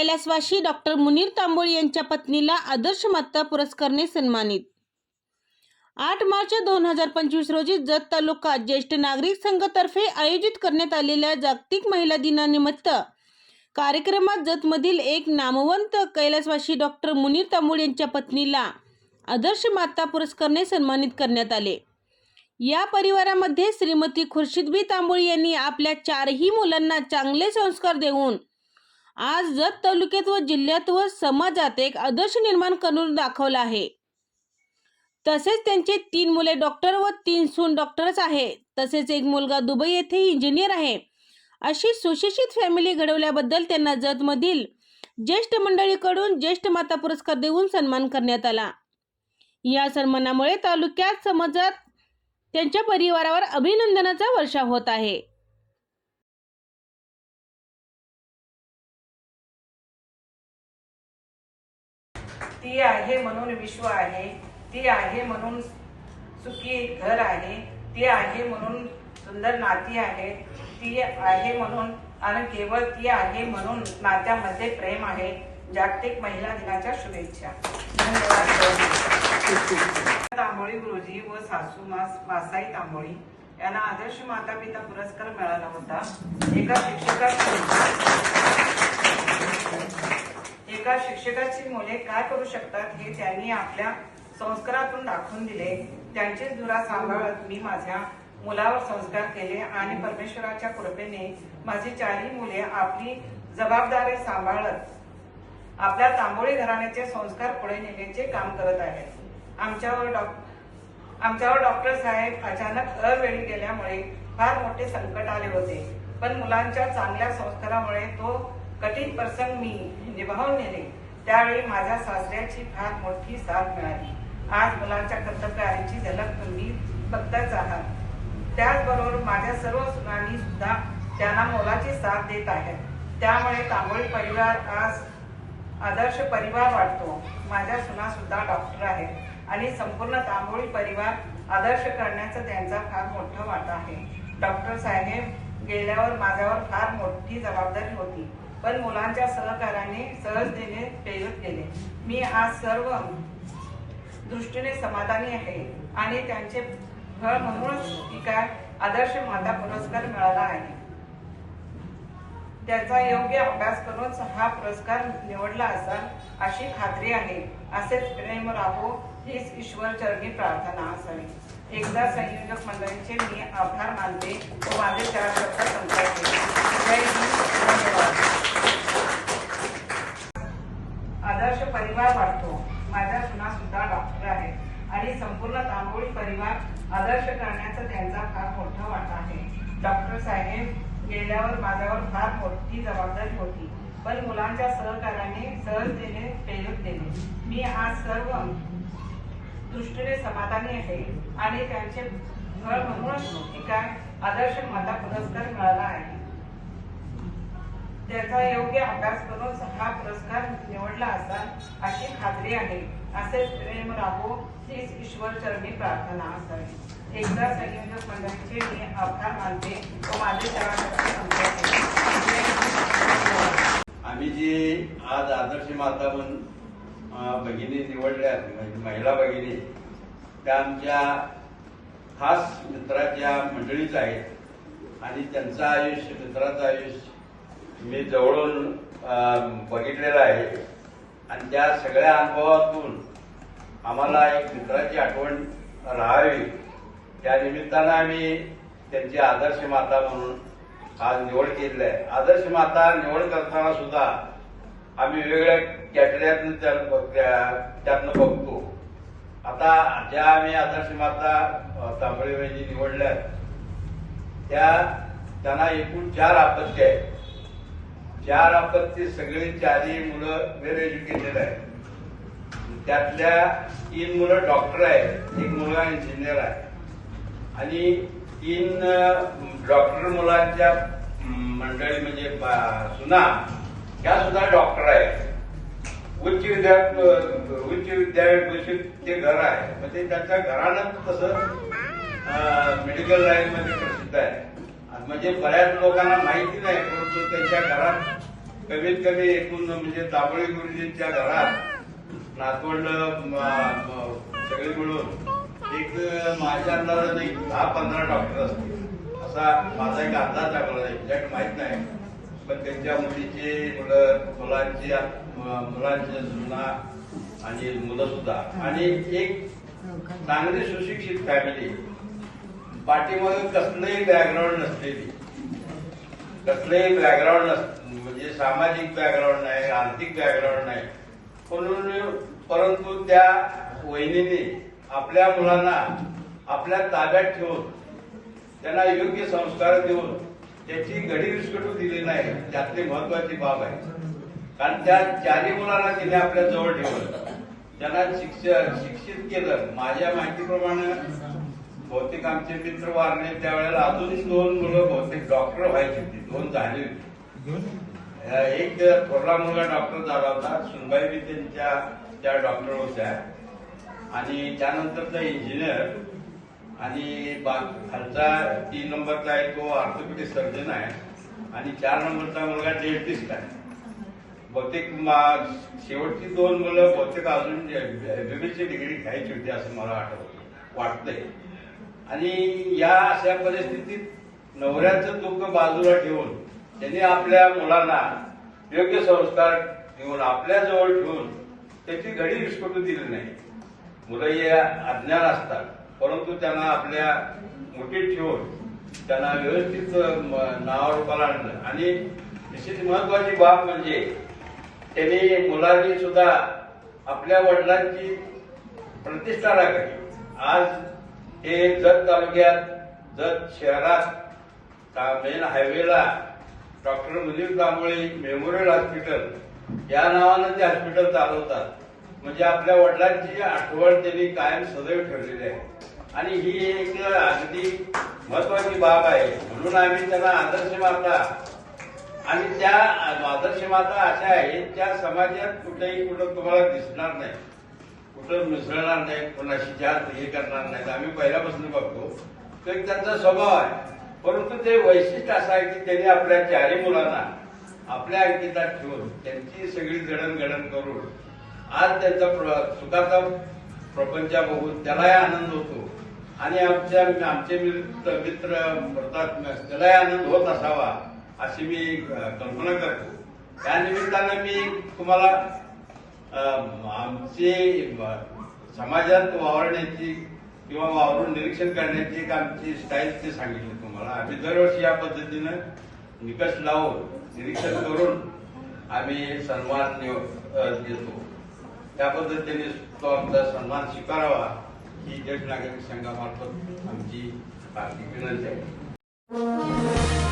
कैलासवाशी doctor Munir Tamboli यांच्या पत्नीला आदर्श माता पुरस्कारने सन्मानित. आठ मार्च दोन हजार पंचवीस रोजी जत तालुका ज्येष्ठ नागरिक संघातर्फे आयोजित करण्यात आलेल्या जागतिक महिला दिनानिमित्त कार्यक्रमात जतमधील एक नामवंत कैलासवाशी डॉक्टर मुनीर तांबोळी यांच्या पत्नीला आदर्श माता पुरस्कारने सन्मानित करण्यात आले. या परिवारामध्ये श्रीमती खुर्शीदबी तांबोळी यांनी आपल्या चारही मुलांना चांगले संस्कार देऊन आज जत तालुक्यात व जिल्ह्यात व समाजात एक आदर्श निर्माण करून दाखवला आहे. तसेच त्यांचे तीन मुले डॉक्टर व तीन सून डॉक्टरच आहे तसेच एक मुलगा दुबई येथे इंजिनियर आहे. अशी सुशिक्षित फॅमिली घडवल्याबद्दल त्यांना जतमधील ज्येष्ठ मंडळीकडून ज्येष्ठ माता पुरस्कार देऊन सन्मान करण्यात आला. या सन्मानामुळे तालुक्यात समाजात त्यांच्या परिवारावर अभिनंदनाचा वर्षाव होत आहे. ती आहे म्हणून विश्व आहे ती आहे म्हणून सुखी घर आहे ती आहे म्हणून सुंदर नाती आहे ती आहे म्हणून आणि केवळ ती आहे म्हणून नात्यामध्ये प्रेम आहे. जागतिक महिला दिनाच्या शुभेच्छा. धन्यवाद. तांबोळी गुरुजी व सासू मास मासाई तांबोळी यांना आदर्श माता पिता पुरस्कार मिळाला होता. एका शिक्षकाची एका शिक्षकाची मुले काय करू शकतात हे त्यांनी आपल्या संस्कारातून दाखवून दिले. त्यांचीच धुरा सांभाळत मी माझ्या मुलावर संस्कार केले आणि परमेश्वराच्या कृपेने माझी चारही मुले आपली जबाबदारी सांभाळत आपल्या तांबोळी घराण्याचे संस्कार पुढे नेण्याचे काम करत आहेत. आमच्यावर डॉ- आमच्यावर डॉक्टर साहेब अचानक अवेळी गेल्यामुळे फार मोठे संकट आले होते. पण मुलांच्या चांगल्या संस्कारामुळे तो कठीण प्रसंग मी निभावून नेले त्यावेळी माझ्या सासऱ्याची फार मोठी साथ मिळाली. आज मुलांच्या कर्तव्याची झलक तुम्ही बघताच आहात. त्याचबरोबर माझ्या सर्व सुनांनी सुद्धा त्यांना मोलाची साथ देत आहेत. त्यामुळे तांबोळी परिवार आज आदर्श परिवार वाटतो. माझ्या सुना सुद्धा डॉक्टर आहेत आणि संपूर्ण तांबोळी परिवार आदर्श करण्याचा त्यांचा फार मोठा वाटा आहे. डॉक्टर साहेब गेल्यावर माझ्यावर फार मोठी जबाबदारी होती. पण मुलांच्या सहकार्याने सहजतेने प्रेरित केले. मी आज सर्व दृष्टीने समाधानी आहे आणि त्यांचे फळ म्हणूनच की आदर्श माता पुरस्कार मिळाला आहे. त्याचा योग्य अभ्यास करूनच हा पुरस्कार निवडला असाल अशी खात्री आहे असेच प्रेम राहो हीच ईश्वर चरणी प्रार्थना असावी. एकदा संयोजक मंडळींचे मी आभार मानते व माझे चार शब्द संपवते जय हिंद धन्यवाद. परिवार वाढतो. माझ्या सुना सुद्धा डॉक्टर आहेत आणि संपूर्ण तांबोळी परिवार आदर्श करण्याचा त्यांचा फार मोठा वाटा आहे. डॉक्टर साहेब गेल्यावर माझ्यावर फार मोठी जबाबदारी होती. पण मुलांच्या सहकार्याने सहजतेने प्रेरित दिले मी आज सर्व दृष्टीने समाधानी आहे आणि त्यांचे घर म्हणूनच की काय आदर्श माता पुरस्कार मिळाला आहे. त्याचा योग्य अभ्यास करून हा पुरस्कार निवडला असाल अशी खात्री आहे. असेच प्रेम राहो हीच ईश्वर चरणी प्रार्थना असावी. एकदा संयोजक मंडळीचे मी आभार मानते. व माझे आम्ही जी आज आदर्श माता म्हणून भगिनी निवडल्या म्हणजे महिला भगिनी त्या आमच्या खास मित्राच्या मंडळीच आहेत. आणि त्यांचं आयुष्य मित्राचं आयुष्य मी जवळून बघितलेला बघितलेलं आहे. आणि त्या सगळ्या अनुभवातून आम्हाला एक मित्राची आठवण राहावी. त्या निमित्तानं आम्ही त्यांची आदर्श माता म्हणून आज निवड केलेली आहे. आदर्श माता निवड करताना सुद्धा आम्ही वेगवेगळ्या कॅटऱ्यातून त्या- त्या- त्यातनं बघतो. आता ज्या आम्ही आदर्श माता अ, तांबळे वहिनी निवडल्यात त्या त्यांना एकूण चार आपत्ती आहेत. चार आपत्ती सगळे चारही मुलं वेल एज्युकेटेड आहेत. त्यातल्या तीन मुलं डॉक्टर आहेत एक मुलगा इंजिनियर आहे. आणि तीन डॉक्टर मुलांच्या मंडळी म्हणजे सुना त्या सुद्धा डॉक्टर आहेत. उच्च विद्या उच्च विद्यापीठ ते घर आहे. म्हणजे त्यांच्या घरानं तसं मेडिकल लाईन मध्ये प्रसिद्ध आहे. म्हणजे बऱ्याच लोकांना माहिती नाही परंतु त्यांच्या घरात कमीत कमी एकूण म्हणजे दाबोळी गुरुजींच्या घरात नातवंड सगळे मिळून एक माझ्या अंदाजाने एक दहा पंधरा डॉक्टर असतील. असा माझा एक अंदाज टाकला एक्झॅक्ट माहीत नाही. पण त्यांच्या मुलीचे मुलं मुलांची म- मुलांचे जुना आणि मुलं सुद्धा. आणि एक चांगली सुशिक्षित फॅमिली. पाठीमागे कसलंही बॅकग्राऊंड नसलेली कसलंही बॅकग्राऊंड नस म्हणजे सामाजिक बॅकग्राऊंड नाही आर्थिक बॅकग्राऊंड नाही. म्हणून परंतु त्या वहिनीने आपल्या मुलांना आपल्या ताब्यात ठेवून त्यांना योग्य संस्कार देऊन त्याची घडी विस्कटू दिली नाही त्यातली महत्वाची बाब आहे. कारण त्या चारही मुलांना तिने आपल्या जवळ ठेवलं. त्यांना शिक्ष शिक्षित केलं. माझ्या माहितीप्रमाणे बहुतेक आमचे मित्र वारले त्यावेळेला अजून दोन मुलं बहुतेक डॉक्टर व्हायची होती. दोन झाली होती. एक थोरला मुलगा डॉक्टर झाला होता सुनबाई बी त्यांच्या त्या डॉक्टर होत्या. आणि त्यानंतरचा इंजिनियर आणि खालचा तीन नंबरचा आहे तो ऑर्थोपेडिक सर्जन आहे. आणि चार नंबरचा मुलगा डेंटिस्ट आहे. बहुतेक मा- शेवटची दोन मुलं बहुतेक अजून एमबीबीची डिग्री घ्यायची होती असं मला आठवत वाटतंय. आणि या अशा परिस्थितीत नवऱ्याचं दुःख बाजूला ठेवून त्यांनी आपल्या मुलांना योग्य संस्कार घेऊन आपल्या जवळ ठेवून त्याची घडी विस्कटू दिली नाही. मुलं हे अज्ञान असतात परंतु त्यांना आपल्या मुठीत ठेवून त्यांना व्यवस्थित म- नावारूपाला आणलं आणि विशेष महत्वाची बाब म्हणजे त्यांनी मुलांनी सुद्धा आपल्या वडिलांची प्रतिष्ठा राखली. आज हे जत तालुक्यात जत शहरात main हायवेला doctor Munir Tamboli memorial hospital या नावानं ते हॉस्पिटल चालवतात. म्हणजे आपल्या वडिलांची आठवण त्यांनी कायम सदैव ठेवलेली आहे. आणि ही एक अगदी महत्वाची बाब आहे. म्हणून आम्ही त्यांना आदर्श माता आणि त्या आदर्श माता अशा आहेत त्या समाजात कुठेही कुठं तुम्हाला दिसणार नाही. कुठं मिसळणार नाही कोणाशी जास्त हे करणार नाहीत. आम्ही पहिल्यापासून बघतो तो एक त्यांचा स्वभाव आहे. परंतु ते वैशिष्ट्य असं आहे की त्यांनी आपल्या चारही मुलांना आपल्या अंकितात ठेवून त्यांची सगळी जडणघडण करून आज त्यांचा प्र- सुखाचा प्रपंच बघून त्यालाही आनंद होतो. आणि आमच्या आमचे मित्र मित्र मृतात त्यालाही आनंद होत असावा अशी मी कल्पना करतो. त्या निमित्तानं मी तुम्हाला आमचे समाजात वावरण्याची किंवा वावरून निरीक्षण करण्याची एक आमची स्टाईल ते सांगितली तुम्हाला. आम्ही दरवर्षी या पद्धतीनं निकष लावून निरीक्षण करून आम्ही सन्मान देतो. त्या पद्धतीने तो आमचा सन्मान स्वीकारावा ही ज्येष्ठ नागरिक संघामार्फत आमची हार्दिक विनंती आहे.